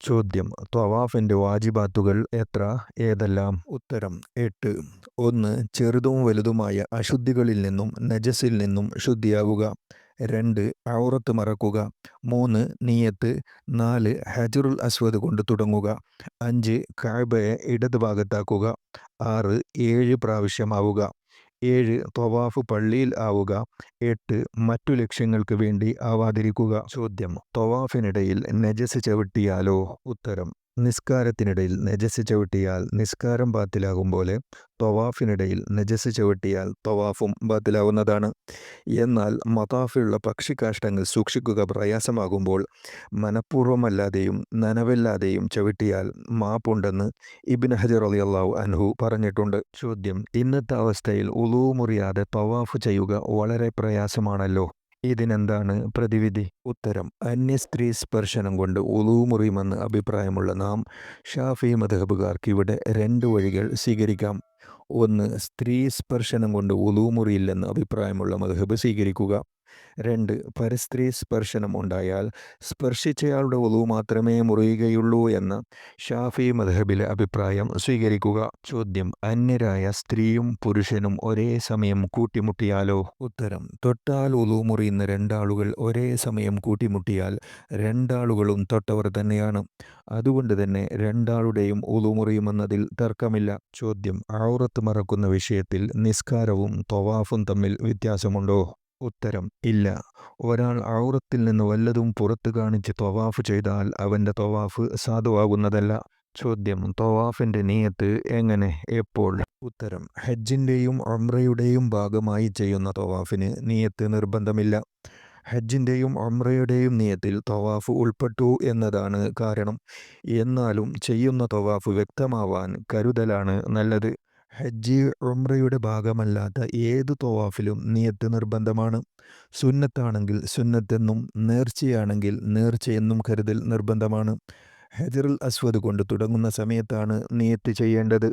ചോദ്യം. ത്വവാഫിന്റെ വാജിബാത്തുകൾ എത്ര? ഏതെല്ലാം? ഉത്തരം. എട്ട്. ഒന്ന് ചെറുതും വലുതുമായ അശുദ്ധികളിൽ നിന്നും നജസിൽ നിന്നും ശുദ്ധിയാവുക. രണ്ട് ഔറത്ത് മറക്കുക. മൂന്ന് നീയത്ത്. നാല് ഹജറുൽ അസ്വദ് കൊണ്ട് തുടങ്ങുക. അഞ്ച് കാബയെ ഇടതുഭാഗത്താക്കുക. ആറ് ഏഴ് പ്രാവശ്യമാവുക. ഏഴ് തൊവാഫ് പള്ളിയിൽ ആവുക. എട്ട് മറ്റു ലക്ഷ്യങ്ങൾക്ക് വേണ്ടി ആവാതിരിക്കുക. ചോദ്യം. തൊവാഫിനിടയിൽ നജസ് ചവിട്ടിയാലോ? ഉത്തരം. നിസ്കാരത്തിനിടയിൽ നജസ് ചവിട്ടിയാൽ നിസ്കാരം ബാത്തിലാകും പോലെ തൊവാഫിനിടയിൽ നജസ് ചവിട്ടിയാൽ തൊവാഫും ബാത്തിലാവുന്നതാണ്. എന്നാൽ മതാഫിലുള്ള പക്ഷികാഷ്ടങ്ങൾ സൂക്ഷിക്കുക പ്രയാസമാകുമ്പോൾ മനഃപൂർവമല്ലാതെയും നനവില്ലാതെയും ചവിട്ടിയാൽ മാപ്പുണ്ടെന്ന് ഇബിൻ ഹജർ അലി അള്ളാഹു അൻഹു പറഞ്ഞിട്ടുണ്ട്. ചോദ്യം ഇന്നത്തെ അവസ്ഥയിൽ ഉളൂ മുറിയാതെ തവാഫ് ചെയ്യുക വളരെ പ്രയാസമാണല്ലോ. ഇതിനെന്താണ് പ്രതിവിധി? ഉത്തരം. അന്യ സ്ത്രീ സ്പർശനം കൊണ്ട് ഉളൂ മുറിയുമെന്ന് അഭിപ്രായമുള്ള നാം ഷാഫി മധബുകാർക്ക് ഇവിടെ രണ്ട് വഴികൾ സ്വീകരിക്കാം. ഒന്ന് സ്ത്രീ സ്പർശനം കൊണ്ട് ഉളൂ മുറിയില്ലെന്ന് അഭിപ്രായമുള്ള മധബ് സ്വീകരിക്കുക. രണ്ട് പരസ്ത്രീ സ്പർശനം ഉണ്ടായാൽ സ്പർശിച്ചയാളുടെ ഒതു മാത്രമേ മുറിയുകയുള്ളൂ എന്ന ഷാഫി മധബിലെ അഭിപ്രായം സ്വീകരിക്കുക. ചോദ്യം അന്യരായ സ്ത്രീയും പുരുഷനും ഒരേ സമയം കൂട്ടിമുട്ടിയാലോ? ഉത്തരം തൊട്ടാൽ ഒതു മുറിയുന്ന രണ്ടാളുകൾ ഒരേ സമയം കൂട്ടിമുട്ടിയാൽ രണ്ടാളുകളും തൊട്ടവർ തന്നെയാണ്. അതുകൊണ്ട് തന്നെ രണ്ടാളുടെയും ഒതു മുറിയുമെന്നതിൽ തർക്കമില്ല. ചോദ്യം ഔറത്ത് മറക്കുന്ന വിഷയത്തിൽ നിസ്കാരവും തൊവാഫും തമ്മിൽ വ്യത്യാസമുണ്ടോ? ഉത്തരം ഇല്ല. ഒരാൾ ഔറത്തിൽ നിന്ന് വല്ലതും പുറത്തു കാണിച്ച് തൊവാഫ് ചെയ്താൽ അവന്റെ തൊവാഫ് സാധുവാകുന്നതല്ല. ചോദ്യം തൊവാഫിന്റെ നീയത്ത് എങ്ങനെ? എപ്പോൾ? ഉത്തരം ഹജ്ജിന്റെയും ഒമ്രയുടെയും ഭാഗമായി ചെയ്യുന്ന തൊവാഫിന് നീയത്ത് നിർബന്ധമില്ല. ഹജ്ജിന്റെയും ഒമ്രയുടെയും നിയത്തിൽ തൊവാഫ് ഉൾപ്പെട്ടു എന്നതാണ് കാരണം. എന്നാലും ചെയ്യുന്ന തൊവാഫ് വ്യക്തമാവാൻ കരുതലാണ് നല്ലത്. ഹജ്ജ് ഉംറയുടെ ഭാഗമല്ലാത്ത ഏത് തവാഫിലും നിയത്ത് നിർബന്ധമാണ്? സുന്നത്താണെങ്കിൽ സുന്നത്തെന്നും നേർച്ചയാണെങ്കിൽ നേർച്ചയെന്നും കരുതൽ നിർബന്ധമാണ്. ഹജറുൽ അസ്വദ് കൊണ്ട് തുടങ്ങുന്ന സമയത്താണ് നിയത്ത് ചെയ്യേണ്ടത്.